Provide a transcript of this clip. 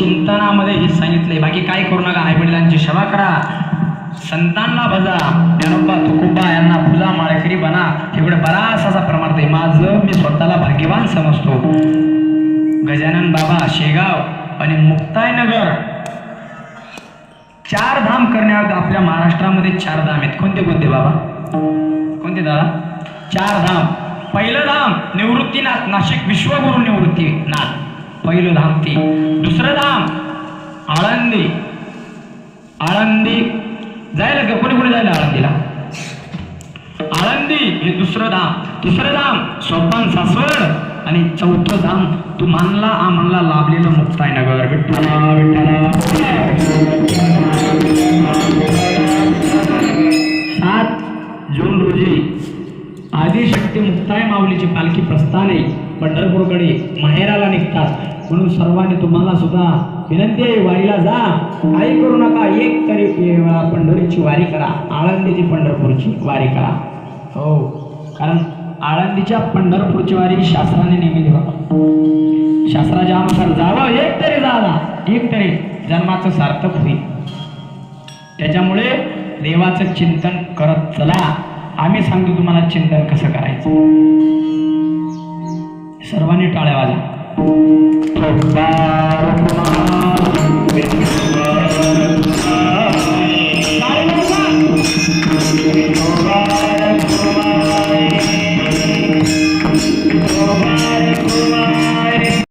चिंतनामध्ये हे सांगितले बाकी काय करू नका आई वडिलांची सेवा करा. संतांना भजा ज्ञानोबा तुकुबा यांना फुला माळेकरी बना. एवढं बराच असा प्रमाण आहे. माझं मी स्वतःला भाग्यवान समजतो. गजानन बाबा शेगाव आणि मुक्तायनगर चार धाम करण्यात आपल्या महाराष्ट्रामध्ये चार धाम आहेत. कोणते कोणते बाबा? कोणते दादा? चार धाम. पहिलं धाम निवृत्तीनाथ नाशिक विश्वगुरु निवृत्तीनाथ. पहिलं धाम ते. दुसरं धाम आळंदी. आळंदी जायला का कोणी कोणी जायला आळंदीला? आळंदी हे दुसरं धाम. तिसरं धाम सोपान सासवड आणि चौथं धाम. तू मानला आम्हाला लाभलेलं मुक्तायनगर विठ्ठला विठ्ठला. सात जून रोजी आदिशक्ती मुक्ताय माऊलीची पालखी प्रस्थाने पंढरपूरकडे माहेराला निघतात. म्हणून सर्वांनी तुम्हाला सुद्धा विनंती आहे वारीला जा. काही करू नका. एक तरी वेळा पंढरीची वारी करा. आळंदीची पंढरपूरची वारी करा. हो. कारण आळंदीच्या पंढरपूरची वारी शास्त्राने नेमिली होता शास्त्राच्या अनुसार जावं. एक तरी जावा. एक तरी. जन्माचं सार्थक होईल. त्याच्यामुळे देवाचं चिंतन करत चला. आम्ही सांगतो तुम्हाला चिंतन कसं करायचं. सर्वांनी टाळ्या वाजा.